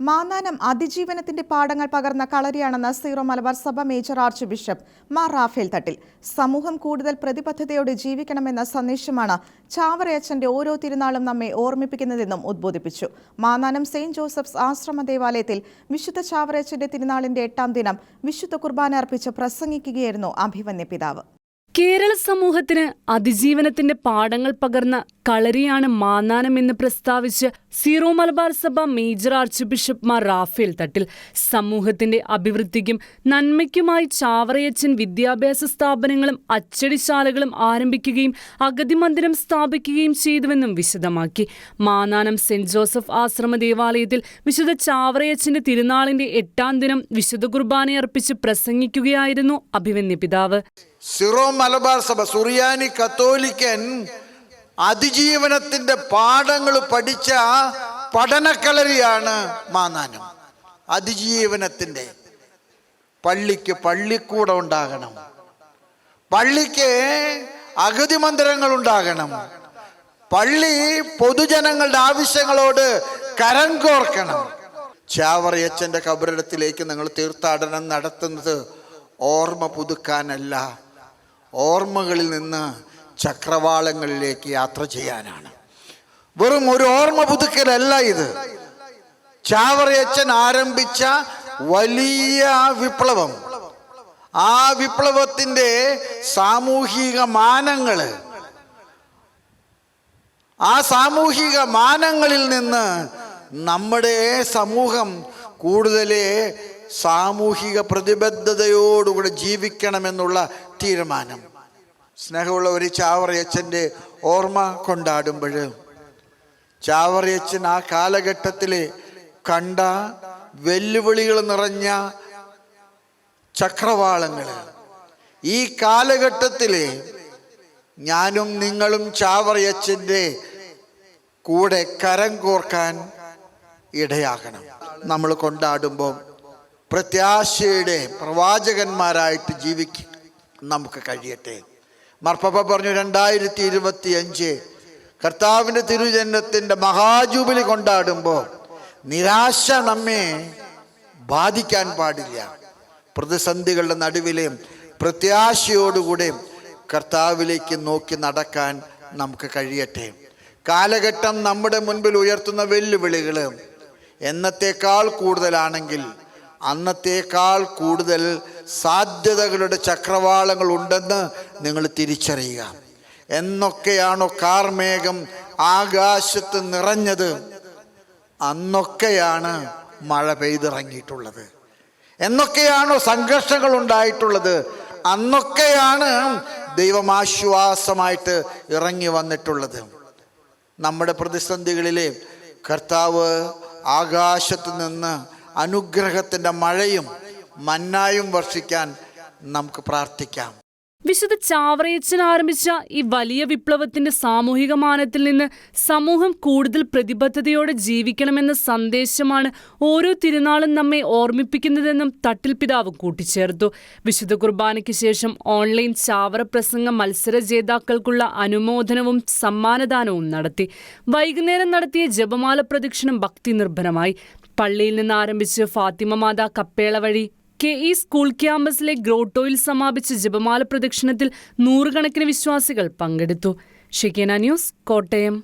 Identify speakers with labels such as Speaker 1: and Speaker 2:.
Speaker 1: മാന്നാനം അതിജീവനത്തിന്റെ പാഠങ്ങൾ പകർന്ന കളരിയാണെന്ന് സീറോ മലബാർ സഭ major archbishop Mar Raphael Thattil. സമൂഹം കൂടുതൽ പ്രതിബദ്ധതയോടെ ജീവിക്കണമെന്ന സന്ദേശമാണ് ചാവറയച്ചന്റെ ഓരോ തിരുനാളും നമ്മെ ഓർമ്മിപ്പിക്കുന്നതെന്നും ഉദ്ബോധിപ്പിച്ചു. മാന്നാനം സെയിന്റ് ജോസഫ്സ് ആശ്രമ ദേവാലയത്തിൽ വിശുദ്ധ ചാവറയച്ചന്റെ തിരുനാളിന്റെ എട്ടാം ദിനം വിശുദ്ധ കുർബാന അർപ്പിച്ച് പ്രസംഗിക്കുകയായിരുന്നു അഭിവന്യ പിതാവ്.
Speaker 2: കേരള സമൂഹത്തിന് അതിജീവനത്തിന്റെ പാഠങ്ങൾ പകർന്ന കളരിയാണ് മാന്നാനം എന്ന് പ്രസ്താവിച്ച് സീറോ മലബാർ സഭ major archbishop Mar Rafale Thattil. സമൂഹത്തിന്റെ അഭിവൃദ്ധിക്കും നന്മയ്ക്കുമായി ചാവറയച്ചൻ വിദ്യാഭ്യാസ സ്ഥാപനങ്ങളും അച്ചടിശാലകളും ആരംഭിക്കുകയും അഗതി മന്ദിരം സ്ഥാപിക്കുകയും ചെയ്തുവെന്നും വിശദമാക്കി. മാന്നാനം സെന്റ് ജോസഫ് ആശ്രമ ദേവാലയത്തിൽ വിശുദ്ധ ചാവറയച്ചന്റെ തിരുനാളിന്റെ എട്ടാം ദിനം വിശുദ്ധ കുർബാനയർപ്പിച്ച് പ്രസംഗിക്കുകയായിരുന്നു അഭിവന്യ പിതാവ്.
Speaker 3: സിറോ മലബാർ സഭ സുറിയാനി കത്തോലിക്കൻ അതിജീവനത്തിന്റെ പാഠങ്ങൾ പഠിച്ച പഠനക്കളരിയാണ് മാനാനം അതിജീവനത്തിന്റെ പള്ളിക്ക് പള്ളിക്കൂടം ഉണ്ടാകണം. പള്ളിക്ക് അഗതി മന്ദിരങ്ങൾ ഉണ്ടാകണം. പള്ളി പൊതുജനങ്ങളുടെ ആവശ്യങ്ങളോട് കരം കോർക്കണം. ചാവറയച്ചന്റെ കബറിടത്തിലേക്ക് നിങ്ങൾ തീർത്ഥാടനം നടത്തുന്നത് ഓർമ്മ പുതുക്കാനല്ല. ഓർമ്മകളിൽ നിന്ന് ചക്രവാളങ്ങളിലേക്ക് യാത്ര ചെയ്യാനാണ്. വെറും ഒരു ഓർമ്മ പുതുക്കലല്ല ഇത്. ചാവറയച്ചൻ ആരംഭിച്ച വലിയ വിപ്ലവം. ആ വിപ്ലവത്തിന്റെ സാമൂഹിക മാനങ്ങൾ ആ സാമൂഹിക മാനങ്ങളിൽ നിന്ന് നമ്മുടെ സമൂഹം കൂടുതൽ സാമൂഹിക പ്രതിബദ്ധതയോടുകൂടെ ജീവിക്കണമെന്നുള്ള തീരുമാനം. സ്നേഹമുള്ള ഒരു ചാവറയച്ചന്റെ ഓർമ്മ കൊണ്ടാടുമ്പോൾ ചാവറയച്ചൻ ആ കാലഘട്ടത്തിൽ കണ്ട വെല്ലുവിളികൾ നിറഞ്ഞ ചക്രവാളങ്ങൾ. ഈ കാലഘട്ടത്തിൽ ഞാനും നിങ്ങളും ചാവറയച്ചന്റെ കൂടെ കരം കോർക്കാൻ ഇടയാകണം. നമ്മൾ കൊണ്ടാടുമ്പോൾ പ്രത്യാശയുടെ പ്രവാചകന്മാരായിട്ട് ജീവിക്കാൻ നമുക്ക് കഴിയട്ടെ. മർപ്പപ്പ പറഞ്ഞു രണ്ടായിരത്തി ഇരുപത്തി അഞ്ച് കർത്താവിന്റെ തിരുജന്മത്തിന്റെ മഹാജൂബിലി കൊണ്ടാടുമ്പോൾ നിരാശ നമ്മെ ബാധിക്കാൻ പാടില്ല. പ്രതിസന്ധികളുടെ നടുവിലെയും പ്രത്യാശയോടുകൂടെ കർത്താവിലേക്ക് നോക്കി നടക്കാൻ നമുക്ക് കഴിയട്ടെ. കാലഘട്ടം നമ്മുടെ മുൻപിൽ ഉയർത്തുന്ന വെല്ലുവിളികൾ എന്നത്തേക്കാൾ കൂടുതലാണെങ്കിൽ അന്നത്തേക്കാൾ കൂടുതൽ സാധ്യതകളുടെ ചക്രവാളങ്ങൾ ഉണ്ടെന്ന് നിങ്ങൾ തിരിച്ചറിയുക. എന്നൊക്കെയാണോ കാർമേഘം ആകാശത്ത് നിറഞ്ഞത്? അന്നൊക്കെയാണ് മഴ പെയ്തിറങ്ങിയിട്ടുള്ളത്. എന്നൊക്കെയാണോ സംഘർഷങ്ങൾ ഉണ്ടായിട്ടുള്ളത്? അന്നൊക്കെയാണ് ദൈവമാശ്വാസമായിട്ട് ഇറങ്ങി വന്നിട്ടുള്ളത്. നമ്മുടെ പ്രതിസന്ധികളിലെ കർത്താവ് ആകാശത്ത് നിന്ന് അനുഗ്രഹത്തിന്റെ മഴയും മന്നായും വർഷിക്കാൻ നമുക്ക് പ്രാർത്ഥിക്കാം.
Speaker 2: വിശുദ്ധ ചാവറയച്ചൻ ആരംഭിച്ച ഈ വലിയ വിപ്ലവത്തിന്റെ സാമൂഹിക മാനത്തിൽ നിന്ന് സമൂഹം കൂടുതൽ പ്രതിബദ്ധതയോടെ ജീവിക്കണമെന്ന സന്ദേശമാണ് ഓരോ തിരുനാളും നമ്മെ ഓർമ്മിപ്പിക്കുന്നതെന്നും തട്ടിൽ പിതാവ് കൂട്ടിച്ചേർത്തു. വിശുദ്ധ കുർബാനയ്ക്ക് ശേഷം ഓൺലൈൻ ചാവറ പ്രസംഗ മത്സര ജേതാക്കൾക്കുള്ള അനുമോദനവും സമ്മാനദാനവും നടത്തി. വൈകുന്നേരം നടത്തിയ ജപമാല പ്രദക്ഷിണം ഭക്തി നിർഭരമായി പള്ളിയിൽ നിന്ന് ആരംഭിച്ച് ഫാത്തിമ മാതാ കപ്പേള വഴി കെ ഇ സ്കൂൾ ക്യാമ്പസിലെ ഗ്രോട്ടോയിൽ സമാപിച്ച ജപമാല പ്രദക്ഷിണത്തിൽ നൂറുകണക്കിന് വിശ്വാസികൾ പങ്കെടുത്തു. ഷിക്കേന ന്യൂസ് കോട്ടയം.